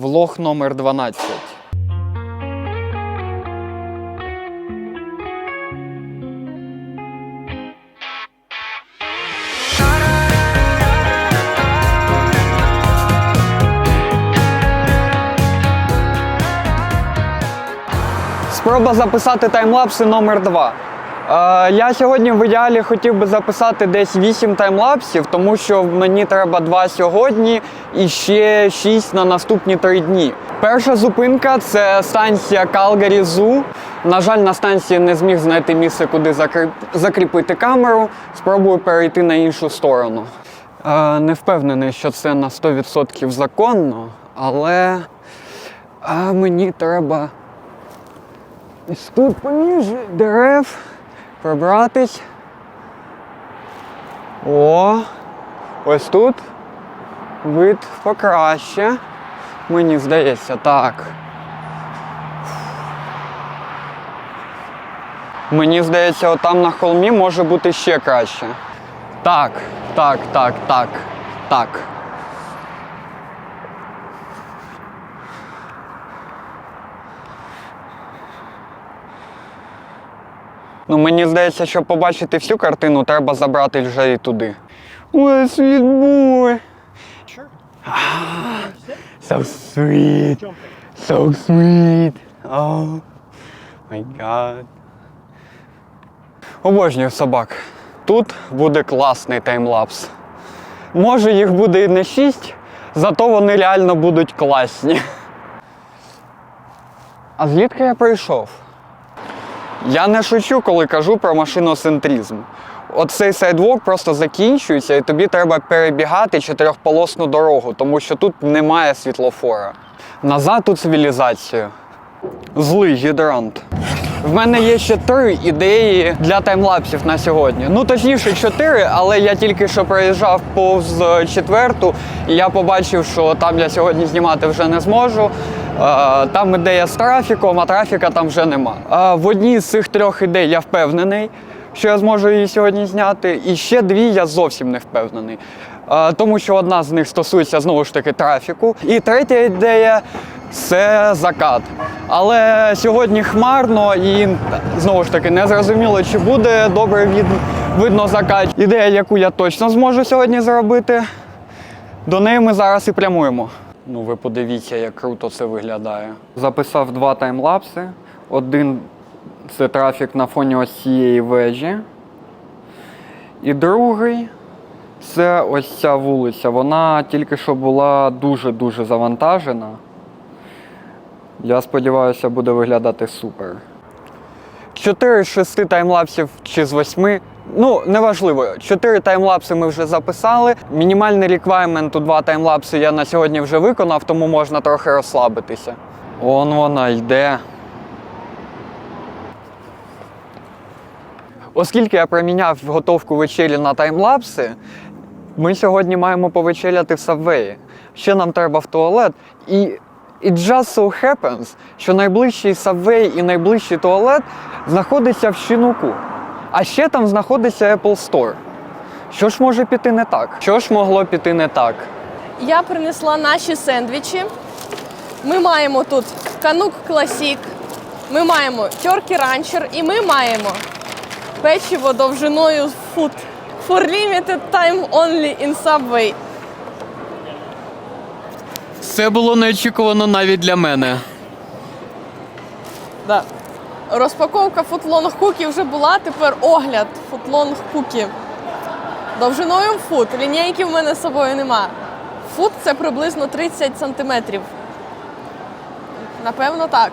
Влог номер 12. Спроба записати таймлапси номер 2. Я сьогодні в ідеалі хотів би записати десь 8 таймлапсів, тому що мені треба 2 сьогодні і ще 6 на наступні 3 дні. Перша зупинка це станція Calgary Zoo. На жаль, на станції не зміг знайти місце, куди закріпити камеру. Спробую перейти на іншу сторону. Е, не впевнений, що це на 100% законно, але е, мені треба Ось тут поміж дерев пробратись. О, ось тут вид покраще. Мені здається, так. Мені здається, отам на холмі може бути ще краще. Так, так, так, так, так. Ну, мені здається, щоб побачити всю картину, треба забрати вже і туди. Boy. Sure. So sweet. So sweet. Oh my god. Обожнюю собак. Тут буде класний таймлапс. Може їх буде і не 6, зато вони реально будуть класні. А звідки я прийшов? Я не шучу, коли кажу про машиноцентризм. От цей сайдвок просто закінчується, і тобі треба перебігати чотирьохполосну дорогу, тому що тут немає світлофора. Назад у цивілізацію. Злий гідрант. В мене є ще три ідеї для таймлапсів на сьогодні. Ну точніше, чотири, але я тільки що проїжджав повз е, четверту, і я побачив, що там я сьогодні знімати вже не зможу. Там ідея з трафіком, а трафіка там вже нема. В одній з цих трьох ідей я впевнений, що я зможу її сьогодні зняти. І ще дві я зовсім не впевнений. Тому що одна з них стосується знову ж таки трафіку. І третя ідея це закат. Але сьогодні хмарно і знову ж таки не зрозуміло, чи буде добре від, видно закат. Ідея, яку я точно зможу сьогодні зробити, до неї ми зараз і прямуємо. Ну, ви подивіться, як круто це виглядає. Записав два таймлапси. Один це трафік на фоні ось цієї вежі. І другий це ось ця вулиця. Вона тільки що була дуже-дуже завантажена. Я сподіваюся, буде виглядати супер. Чотири з шести таймлапсів чи з восьми. Ну, неважливо. Чотири таймлапси ми вже записали. Мінімальний реквайрмент у два таймлапси я на сьогодні вже виконав, тому можна трохи розслабитися. Он вона йде. Оскільки я проміняв готовку вечері на таймлапси, ми сьогодні маємо повечеряти в Сабвеї. Ще нам треба в туалет. І it just so happens, що найближчий Subway і найближчий туалет знаходиться в Щінуку. А ще там знаходиться Apple Store. Що ж може піти не так? Що ж могло піти не так? Я принесла наші сендвічі. Ми маємо тут канук класік, ми маємо тьоркі ранчер і ми маємо печиво довжиною фут. For limited time only in Subway. Це було неочікувано навіть для мене. Да. Розпаковка футлонг кукі вже була, тепер огляд футлонг кукі. Довжиною фут. Лінійки в мене з собою нема. Фут це приблизно 30 сантиметрів. Напевно, так.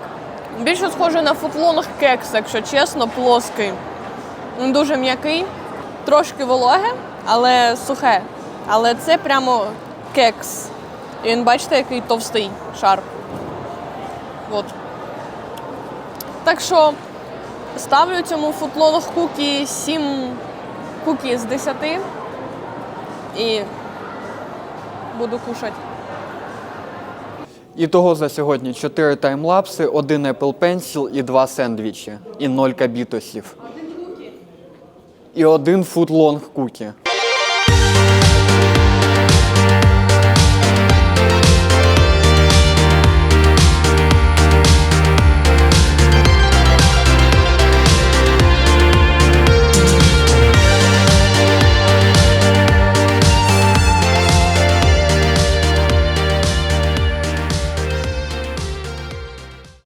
Більше схоже на футлонг кекс, якщо чесно, плоский. Він дуже м'який, трошки вологе, але сухе. Але це прямо кекс. І він, бачите, який товстий шар. От. Так що ставлю цьому футлонг кукі 7 кукі з 10 і буду кушати. Ітого за сьогодні 4 таймлапси, один Apple Pencil і 2 сендвічі. І 0 кабітосів. І один футлонг кукі.